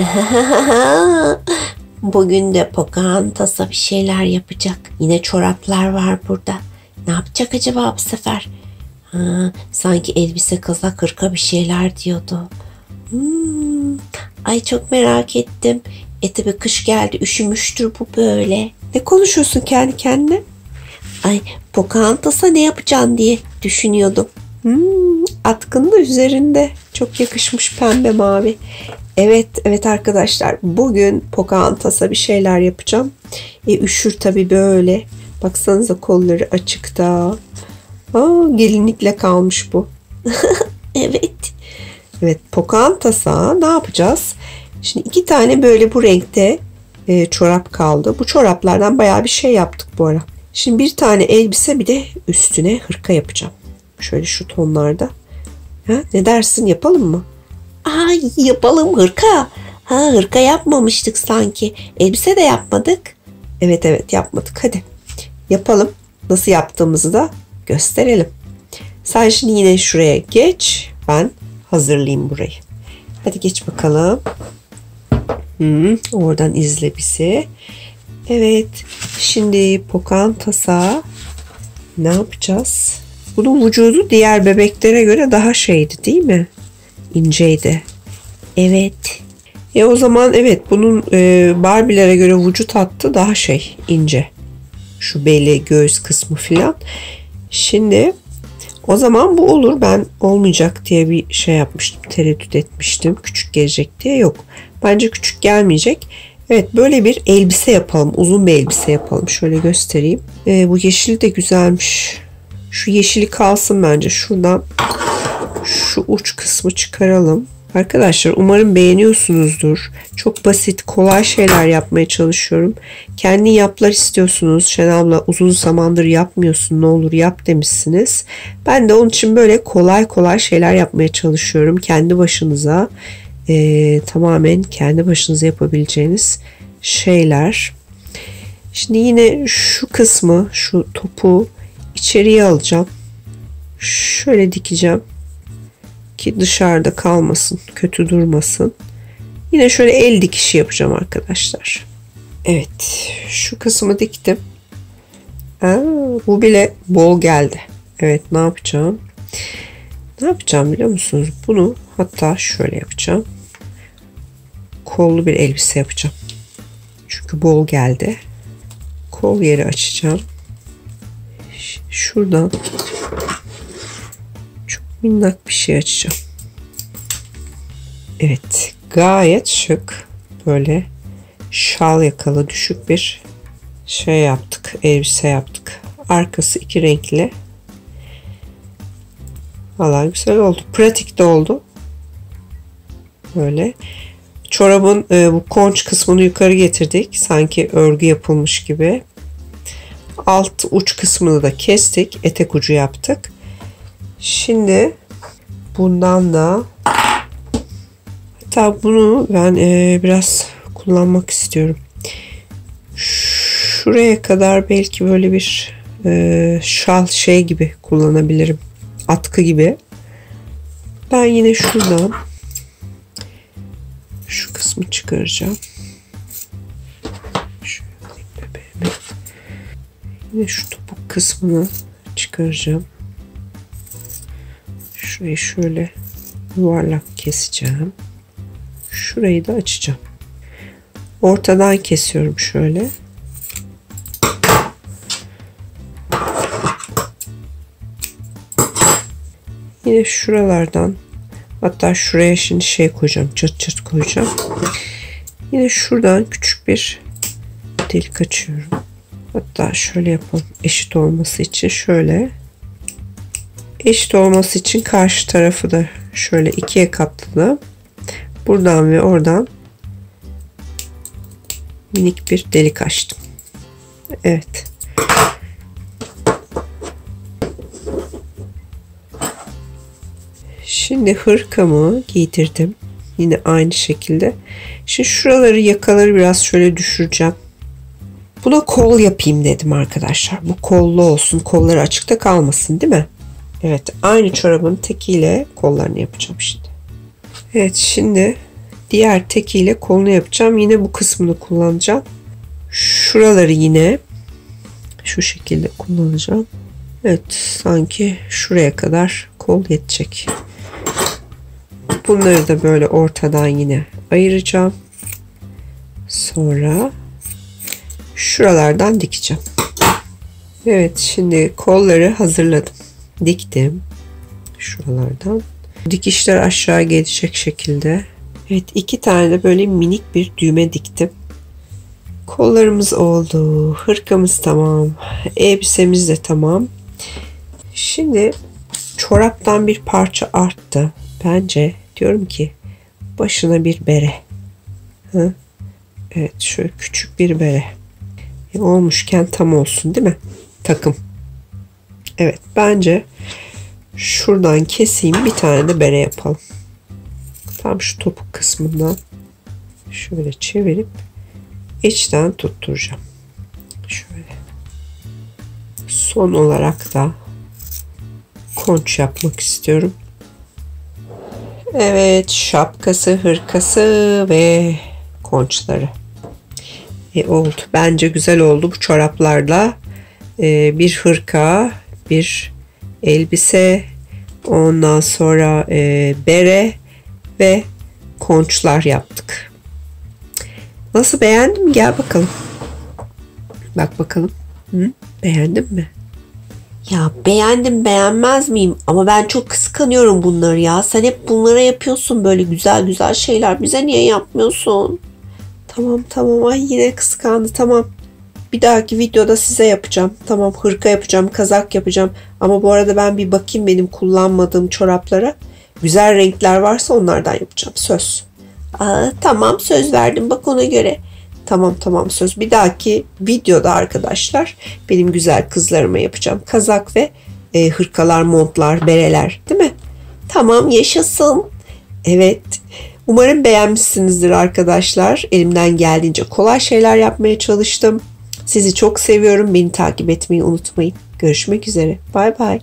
Bugün de Pocahontas'a bir şeyler yapacak. Yine çoraplar var burada. Ne yapacak acaba bu sefer? Ha, sanki elbise kazak hırka bir şeyler diyordu. Hmm, ay çok merak ettim. E tabi kış geldi üşümüştür bu böyle. Ne konuşuyorsun kendi kendine? Ay Pocahontas'a ne yapacaksın diye düşünüyordum. Hmm, atkın da üzerinde. Çok yakışmış pembe mavi. Evet, evet arkadaşlar. Bugün Pocahontas'a bir şeyler yapacağım. E, üşür tabii böyle. Baksanıza kolları açıkta. Aa, gelinlikle kalmış bu. Evet. Evet, Pocahontas'a ne yapacağız? Şimdi iki tane böyle bu renkte e, çorap kaldı. Bu çoraplardan bayağı bir şey yaptık bu ara. Şimdi bir tane elbise bir de üstüne hırka yapacağım. Şöyle şu tonlarda. Ha, ne dersin yapalım mı? Ay yapalım hırka. Ha hırka yapmamıştık sanki. Elbise de yapmadık. Evet evet yapmadık. Hadi yapalım. Nasıl yaptığımızı da gösterelim. Sen şimdi yine şuraya geç. Ben hazırlayayım burayı. Hadi geç bakalım. Hmm, oradan izle bizi. Evet. Şimdi Pocahontas'a ne yapacağız? Bunun vücudu diğer bebeklere göre daha şeydi değil mi? İnceydi. Evet. E o zaman evet bunun e, Barbie'lere göre vücut hattı daha şey ince. Şu beli, göğüs kısmı filan. Şimdi o zaman bu olur. Ben olmayacak diye bir şey yapmıştım. Tereddüt etmiştim. Küçük gelecek diye yok. Bence küçük gelmeyecek. Evet böyle bir elbise yapalım. Uzun bir elbise yapalım. Şöyle göstereyim. E, bu yeşil de güzelmiş. Şu yeşili kalsın bence. Şuradan şu uç kısmı çıkaralım. Arkadaşlar umarım beğeniyorsunuzdur. Çok basit, kolay şeyler yapmaya çalışıyorum. Kendi yaplar istiyorsunuz. Şenabla uzun zamandır yapmıyorsun ne olur yap demişsiniz. Ben de onun için böyle kolay kolay şeyler yapmaya çalışıyorum. Kendi başınıza e, tamamen kendi başınıza yapabileceğiniz şeyler. Şimdi yine şu kısmı, şu topu içeriye alacağım. Şöyle dikeceğim ki dışarıda kalmasın, kötü durmasın. Yine şöyle el dikişi yapacağım arkadaşlar. Evet, şu kısmı diktim. Aa, bu bile bol geldi. Evet, ne yapacağım? Ne yapacağım biliyor musunuz? Bunu hatta şöyle yapacağım. Kollu bir elbise yapacağım. Çünkü bol geldi. Kol yeri açacağım. Şuradan minnak bir şey açacağım. Evet gayet şık böyle şal yakalı düşük bir şey yaptık elbise yaptık. Arkası iki renkli. Valla güzel oldu. Pratik de oldu. Böyle. Çorabın e, bu konç kısmını yukarı getirdik. Sanki örgü yapılmış gibi. Alt uç kısmını da kestik. Etek ucu yaptık. Şimdi bundan da hatta bunu ben e, biraz kullanmak istiyorum. Şuraya kadar belki böyle bir e, şal şey gibi kullanabilirim. Atkı gibi. Ben yine şuradan şu kısmı çıkaracağım. Yine şu topuk kısmını çıkaracağım. Şurayı şöyle yuvarlak keseceğim. Şurayı da açacağım. Ortadan kesiyorum şöyle. Yine şuralardan hatta şuraya şimdi şey koyacağım. Çıt çıt koyacağım. Yine şuradan küçük bir delik açıyorum. Hatta şöyle yapalım. Eşit olması için şöyle eşit olması için karşı tarafı da şöyle ikiye katladım. Buradan ve oradan minik bir delik açtım. Evet. Şimdi hırkamı giydirdim. Yine aynı şekilde. Şimdi şuraları yakaları biraz şöyle düşüreceğim. Buna kol yapayım dedim arkadaşlar. Bu kollu olsun. Kolları açıkta kalmasın değil mi? Evet aynı çorabın tekiyle kollarını yapacağım şimdi. Evet şimdi diğer tekiyle kolunu yapacağım. Yine bu kısmını kullanacağım. Şuraları yine şu şekilde kullanacağım. Evet sanki şuraya kadar kol yetecek. Bunları da böyle ortadan yine ayıracağım. Sonra şuralardan dikeceğim. Evet şimdi kolları hazırladım. Diktim. Şuralardan. Dikişler aşağı gelecek şekilde. Evet iki tane de böyle minik bir düğme diktim. Kollarımız oldu. Hırkamız tamam. Elbisemiz de tamam. Şimdi çoraptan bir parça arttı. Bence diyorum ki başına bir bere. Hı? Evet şöyle küçük bir bere. Olmuşken tam olsun değil mi? Takım. Evet bence şuradan keseyim bir tane de bere yapalım. Tam şu topuk kısmından şöyle çevirip içten tutturacağım. Şöyle. Son olarak da konç yapmak istiyorum. Evet şapkası, hırkası ve konçları. E, oldu. Bence güzel oldu bu çoraplarla. E, bir hırka, bir elbise, ondan sonra e, bere ve konçlar yaptık. Nasıl beğendin mi? Gel bakalım. Bak bakalım. Hı? Beğendin mi? Ya beğendim beğenmez miyim? Ama ben çok kıskanıyorum bunları ya. Sen hep bunlara yapıyorsun böyle güzel güzel şeyler. Bize niye yapmıyorsun? Tamam tamam ay yine kıskandı tamam. Bir dahaki videoda size yapacağım. Tamam hırka yapacağım, kazak yapacağım. Ama bu arada ben bir bakayım benim kullanmadığım çoraplara. Güzel renkler varsa onlardan yapacağım. Söz. Aa, tamam söz verdim bak ona göre. Tamam tamam söz. Bir dahaki videoda arkadaşlar benim güzel kızlarıma yapacağım. Kazak ve e, hırkalar, montlar, bereler değil mi? Tamam yaşasın. Evet. Umarım beğenmişsinizdir arkadaşlar. Elimden geldiğince kolay şeyler yapmaya çalıştım. Sizi çok seviyorum. Beni takip etmeyi unutmayın. Görüşmek üzere. Bay bay.